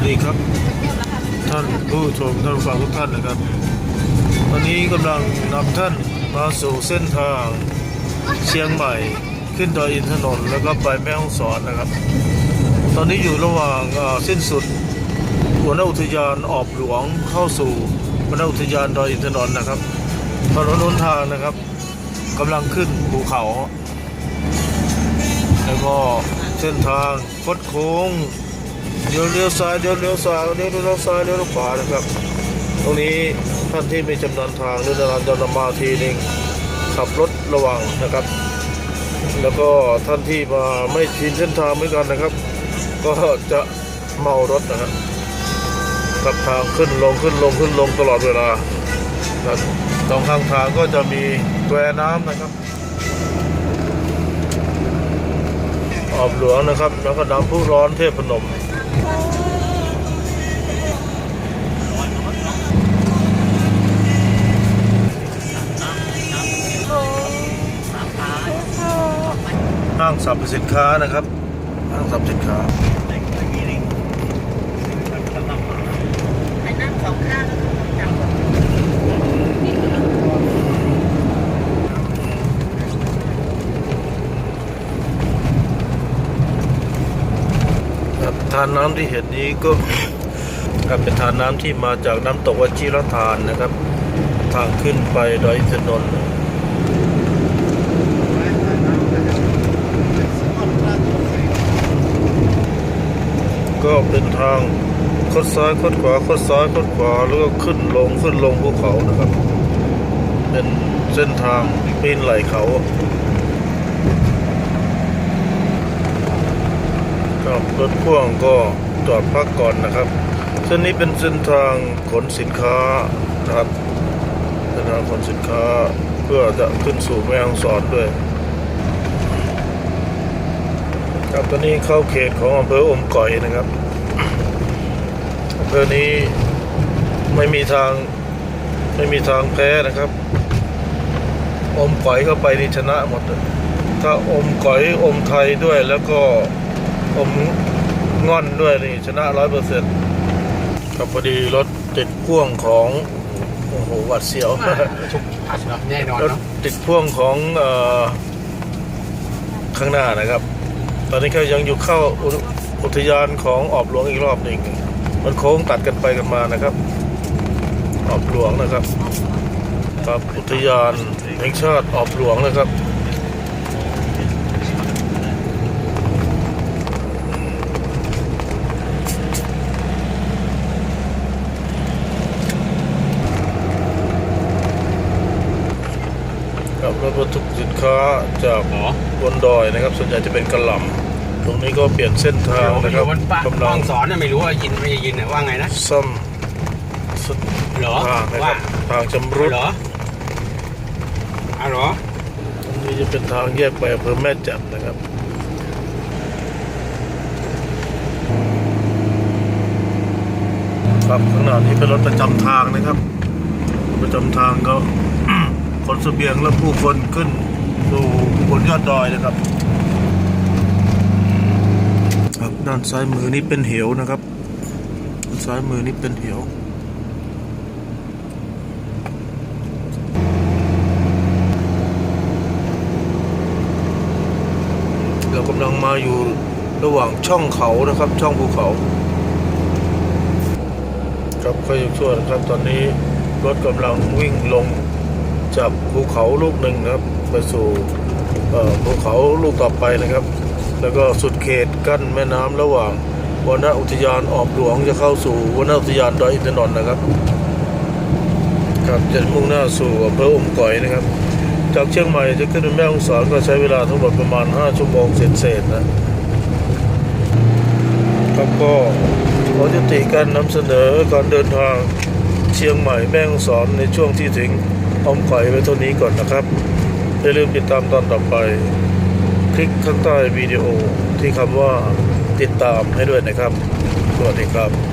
วัสดีครับ ท่านผู้ชมท่านผู้ฟังทุกท่านนะครับวันนี้กำลังนำท่านมาสู่เส้นทางเชียงใหม่ขึ้นดอยอินทนนท์แล้วก็ไปแม่ฮ่องสอนนะครับ ตอนนี้อยู่ระหว่างอ่าสิ้นสุดหัวหน้าอุทยานออบหลวงเข้าสู่หัวหน้าอุทยานดอยอินทนนท์นะครับถนนหนทางนะครับกำลังขึ้นภูเขา แล้วก็เส้นทางคดโค้ง เดี๋ยวเลี้ยวซ้ายเดี๋ยวเลี้ยวซ้ายเดี๋ยวเลี้ยวซ้ายเดี๋ยวเลี้ยวขวานะครับ ตรงนี้ท่านที่ไม่ชำนาญทางหรือนานๆจะนำมาทีหนึงขับรถระวังนะครับ แล้วก็ท่านที่มาไม่ชินเส้นทางเหมือนกันนะครับ ก็จะเมารถนะครับขับทางขึ้นลงขึ้นลงขึ้นลงตลอดเวลาตรงข้างทางก็จะมีแควน้ำนะครับออบหลวงนะครับ แล้วก็น้ำพุร้อนเทพนม ห้างสรรพสินค้านะครับ ห้างสรรพสินค้าไปนั่งสองข้าครับทานน้ำที่เห็นนี้ก็เป็นทานน้ำที่มาจากน้ำตกวชิรทานนะครับ ทางขึ้นไปดอยอินท ก็เป็นทางคดซ้ายคดขวาคดซ้ายคดขวาแล้วก็ขึ้นลงขึ้นลงภูเขานะครับ เป็นเส้นทางปีนไหลเขาครับรถพ่วงก็จอดพักก่อนนะครับ เส้นนี้เป็นเส้นทางขนสินค้านะครับเส้นทางขนสินค้าเพื่อจะขึ้นสู่แม่ฮ่องสอนด้วย ครับตอนนี้เข้าเขตของอำเภออมก่อยนะครับอำเภอนี้ไม่มีทางไม่มีทางแพ้นะครับ อมก่อยเข้าไปนี่ชนะหมดเลยถ้าอมก่อยอมไทยด้วยแล้วก็อมง่อนด้วยนี่ชนะร้อยเปอร์เซ็นต์ครับพอดีรถติดพ่วงของโอ้โหหวัดเสียวทุกอัดเนาะแน่นอนรถเนาะติดพ่วงของเออข้างหน้านะครับ ตอนนี้ก็ยังอยู่เข้าอุทยานของออบหลวงอีกรอบหนึ่งมันโค้งตัดกันไปกันมานะครับ ออบหลวงนะครับครับอุทยานแห่งชาติออบหลวงนะครับ ครับรถบรรทุกสินค้าจากหมอบนดอยนะครับ ส่วนใหญ่จะเป็นกระหล่ำตรงนี้ก็เปลี่ยนเส้นทางเดี๋ยวไปนะอครับยู่บนป้ากำลัห้องงสอนน่ะไม่รู้ว่ายินไม่ยินน่ะว่าไงนะซ่อมสุดเหรอทางนะคว่ารับทางชำรุดเหรออ้าวเหรอตรงนี้จะเป็นทางแยกไปอำเภอแม่จันนะครับครับข้างหน้านี้เป็นรถประจำทางนะครับ ประจำทางก็ข นเสบียงและผู้คนขึ้นสู่บนยอดดอยนะครับ ครับด้านซ้ายมือนี้เป็นเหวนะครับด้านซ้ายมือนี้เป็นเหวเรากำลังมาอยู่ระหว่างช่องเขานะครับ ช่องภูเขา ครับก็ยังชั่วนะครับ ตอนนี้รถกำลังวิ่งลง จากภูเขาลูกหนึ่งนะครับไปสู่ภูเขาลูกต่อไปนะครับ แล้วก็สุดเขตกั้นแม่น้ำระหว่างวนอุทยานออบหลวงจะเข้าสู่วนอุทยานดอยอินทนนท์นะครับครับจะมุ่งหน้าสู่อำเภออมก๋อยนะครับ จากเชียงใหม่จะขึ้นแม่ฮ่องสอนก็ใช้เวลาทั้งหมดประมาณ 5 ชั่วโมงเศษๆนะครับก็ขอยุติการนำเสนอการเดินทางเชียงใหม่แม่ฮ่องสอนในช่วงที่ถึง อมก๋อยไว้เท่านี้ก่อนนะครับ อย่าลืมติดตามตอนต่อไป คลิกข้างใต้วิดีโอที่คำว่าติดตามให้ด้วยนะครับ สวัสดีครับ